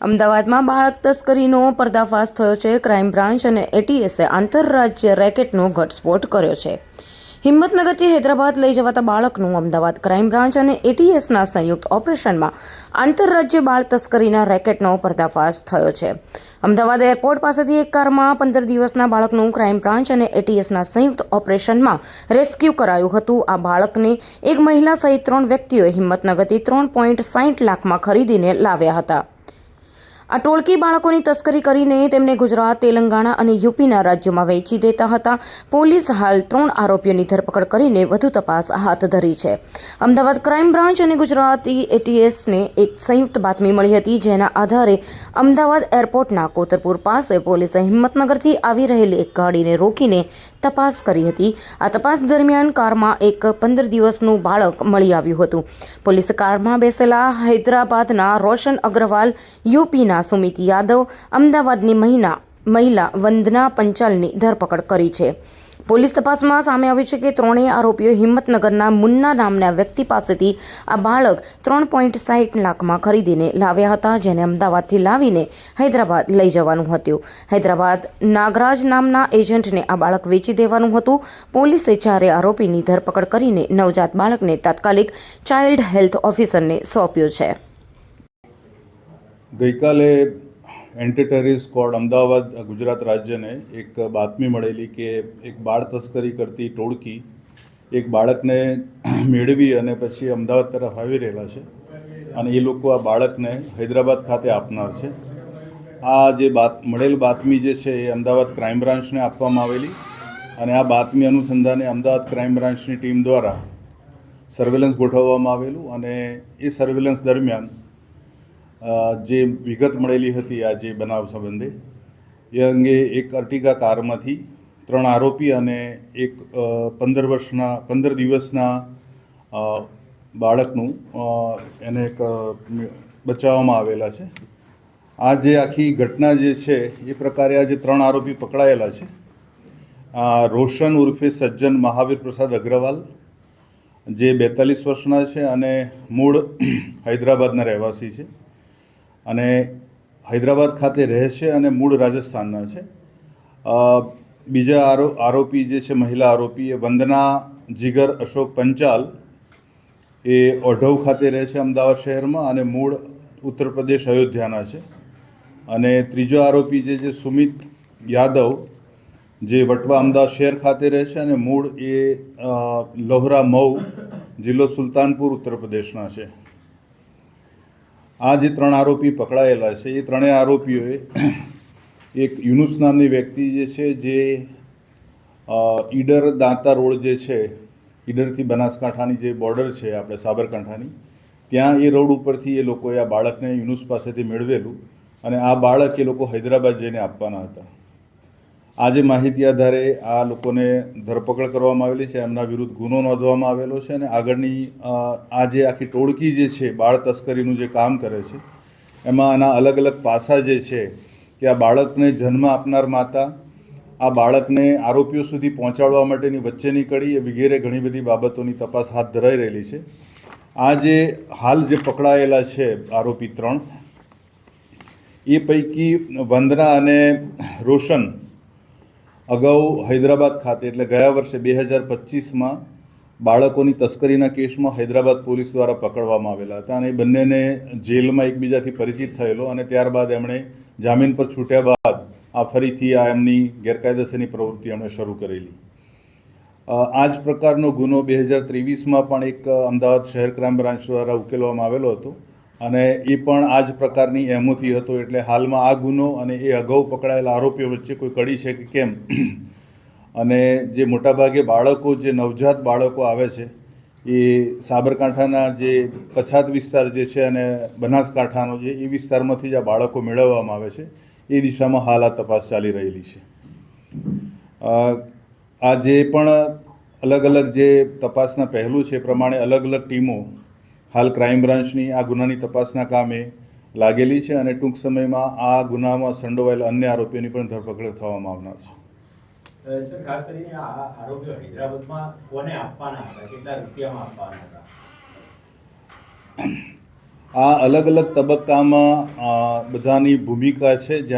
અમદાવાદમાં બાળક તસ્કરીનો પર્દાફાશ થયો છે. ક્રાઇમ બ્રાન્ચ અને એટીએસે આંતરરાજ્ય રેકેટનો ઘટસ્ફોટ કર્યો છે. હિંમતનગરથી હૈદરાબાદ લઈ જવાતા બાળકનું અમદાવાદ ક્રાઇમ બ્રાન્ચ અને એટીએસના સંયુક્ત ઓપરેશનમાં આંતરરાજ્ય બાળ તસ્કરીના રેકેટનો પર્દાફાશ થયો છે. અમદાવાદ એરપોર્ટ પાસેથી એક કારમાં પંદર દિવસના બાળકનું ક્રાઇમ બ્રાન્ચ અને એટીએસના સંયુક્ત ઓપરેશનમાં રેસ્ક્યુ કરાયું હતું. આ બાળકને એક મહિલા સહિત ત્રણ વ્યક્તિઓએ હિંમતનગરથી ત્રણ પોઈન્ટ સાહીઠ લાખમાં ખરીદીને લાવ્યા હતા. આ ટોળકી બાળકોની તસ્કરી કરીને તેમને ગુજરાત, તેલંગાણા અને યુપીના રાજ્યોમાં વેચી દેતા હતા. પોલીસ હાલ ત્રણ આરોપીઓની ધરપકડ કરીને વધુ તપાસ હાથ ધરી છે. અમદાવાદ ક્રાઇમ બ્રાન્ચ અને ગુજરાતી એટીએસને એક સંયુક્ત બાતમી મળી હતી, જેના આધારે અમદાવાદ એરપોર્ટના કોતરપુર પાસે પોલીસે હિંમતનગરથી આવી રહેલી એક ગાડીને રોકીને તપાસ કરી હતી. આ તપાસ દરમિયાન કારમાં એક પંદર દિવસનું બાળક મળી આવ્યું હતું. પોલીસે કારમાં બેસેલા હૈદરાબાદના રોશન અગ્રવાલ યુપીના સુમિત યાદવ અમદાવાદની મહિના, મહિલા વંદના પંચાલની ધરપકડ કરી છે. પોલીસ તપાસમાં સામે આવ્યું છે કે ત્રણેય આરોપીઓ હિંમતનગરના મુન્ના નામના વ્યક્તિ પાસેથી આ બાળક ત્રણ પોઈન્ટ સાહીઠ લાખમાં ખરીદીને લાવ્યા હતા, જેને અમદાવાદથી લાવીને હૈદરાબાદ લઈ જવાનું હતું. હૈદરાબાદ નાગરાજ નામના એજન્ટને આ બાળક વેચી દેવાનું હતું. પોલીસે ચારે આરોપીની ધરપકડ કરીને નવજાત બાળકને તાત્કાલિક ચાઇલ્ડ હેલ્થ ઓફિસરને સોંપ્યું છે. ગઈકાલે anti terrorist squad Ahmedabad, Gujarat રાજ્યને એક બાતમી મળેલી કે એક બાળ તસ્કરી કરતી ટોળકી એક બાળકને મેળવી અને પછી અમદાવાદ તરફ આવી રહેલા છે અને એ લોકો આ બાળકને હૈદરાબાદ ખાતે આપનાર છે. આ જે બાત, મળેલ બાતમી જે છે એ અમદાવાદ ક્રાઇમ બ્રાન્ચને આપવામાં આવેલી અને આ બાતમી અનુસંધાને અમદાવાદ ક્રાઇમ બ્રાન્ચની ટીમ દ્વારા સર્વેલન્સ ગોઠવવામાં આવેલું અને એ સર્વેલન્સ દરમિયાન જે વિગત મળેલી હતી આ જે બનાવ સંબંધે, એ અંગે એક અર્ટિગા કારમાંથી ત્રણ આરોપી અને એક પંદર વર્ષના, પંદર દિવસના બાળકનું એને એક બચાવવામાં આવેલા છે. આ જે આખી ઘટના જે છે, એ પ્રકારે આ જે ત્રણ આરોપી પકડાયેલા છે. રોશન ઉર્ફે સજ્જન મહાવીર પ્રસાદ અગ્રવાલ, જે બેતાલીસ વર્ષના છે અને મૂળ હૈદરાબાદના રહેવાસી છે. અને હૈદરાબાદ ખાતે રહે છે અને મૂળ રાજસ્થાનના છે. બીજા આરો, આરોપી જે છે, મહિલા આરોપી, એ વંદના જીગર અશોક પંચાલ, એ ઓઢવ ખાતે રહે છે અમદાવાદ શહેરમાં અને મૂળ ઉત્તર પ્રદેશ અયોધ્યાના છે. અને ત્રીજો આરોપી જે છે, સુમિત યાદવ, જે વટવા અમદાવાદ શહેર ખાતે રહે છે અને મૂળ એ લોહરા મઉ જિલ્લો સુલતાનપુર ઉત્તર પ્રદેશના છે. આ જે ત્રણ આરોપી પકડાયેલા છે, એ ત્રણેય આરોપીઓએ એક યુનુસ નામની વ્યક્તિ જે છે, જે ઈડર દાંતા રોડ જે છે, ઈડરથી બનાસકાંઠાની જે બોર્ડર છે, આપણે સાબરકાંઠાની, ત્યાં એ રોડ ઉપરથી એ લોકોએ આ બાળકને યુનુસ પાસેથી મેળવેલું અને આ બાળક એ લોકો હૈદરાબાદ જઈને આપવાના હતા. આ જે માહિતી આધારે આ લોકોને ધરપકડ કરવામાં આવેલી છે, એમના વિરુદ્ધ ગુનો નોંધવામાં આવેલો છે અને આગળની આ જે આખી ટોળકી જે છે, બાળ તસ્કરીનું જે કામ કરે છે, એમાં આના અલગ અલગ પાસા જે છે કે આ બાળકને જન્મ આપનાર માતા, આ બાળકને આરોપીઓ સુધી પહોંચાડવા માટેની વચ્ચેની કડી એ વગેરે ઘણી બધી બાબતોની તપાસ હાથ ધરાઈ રહેલી છે. આ જે હાલ જે પકડાયેલા છે આરોપી ત્રણ, એ પૈકી વંદના અને રોશન અગાઉ હૈદરાબાદ ખાતે, એટલે ગયા વર્ષે બે હજાર પચીસમાં બાળકોની તસ્કરીના કેસમાં હૈદરાબાદ પોલીસ દ્વારા પકડવામાં આવેલા હતા અને એ બંનેને જેલમાં એકબીજાથી પરિચિત થયેલો અને ત્યારબાદ એમણે જામીન પર છૂટ્યા બાદ આ ફરીથી આ એમની ગેરકાયદેસરની પ્રવૃત્તિ એમણે શરૂ કરેલી. આ જ પ્રકારનો ગુનો બે હજાર ત્રેવીસમાં પણ એક અમદાવાદ શહેર ક્રાઇમ બ્રાન્ચ દ્વારા ઉકેલવામાં આવેલો હતો. અને એ પણ આ જ પ્રકારની એમોથી હતો એટલે હાલમાં આ ગુનો અને એ અગાઉ પકડાયેલા આરોપીઓ વચ્ચે કોઈ કડી છે કે કેમ? અને જે મોટાભાગે બાળકો, જે નવજાત બાળકો આવે છે, એ સાબરકાંઠાના જે પછાત વિસ્તાર જે છે અને બનાસકાંઠાનો જે, એ વિસ્તારમાંથી જ આ બાળકો મેળવવામાં આવે છે. એ દિશામાં હાલ આ તપાસ ચાલી રહેલી છે. આ જે પણ અલગ અલગ જે તપાસના પહેલું છે પ્રમાણે અલગ અલગ ટીમો હાલ ક્રાઇમ બ્રાન્ચની આ ગુનાની તપાસના કામે લાગેલી છે અને ટૂંક સમયમાં આ ગુનામાં સંડોવાયેલા અન્ય આરોપીઓની પણ ધરપકડ થવામાં આવનાર છે. સર ખાસ કરીને આ આરોપીઓ હૈદરાબાદમાં કોને આપવાના હતા? કેટલા રૂપિયામાં આપવાના હતા? આ અલગ અલગ તબક્કામાં બધાની ભૂમિકા છે. જેમ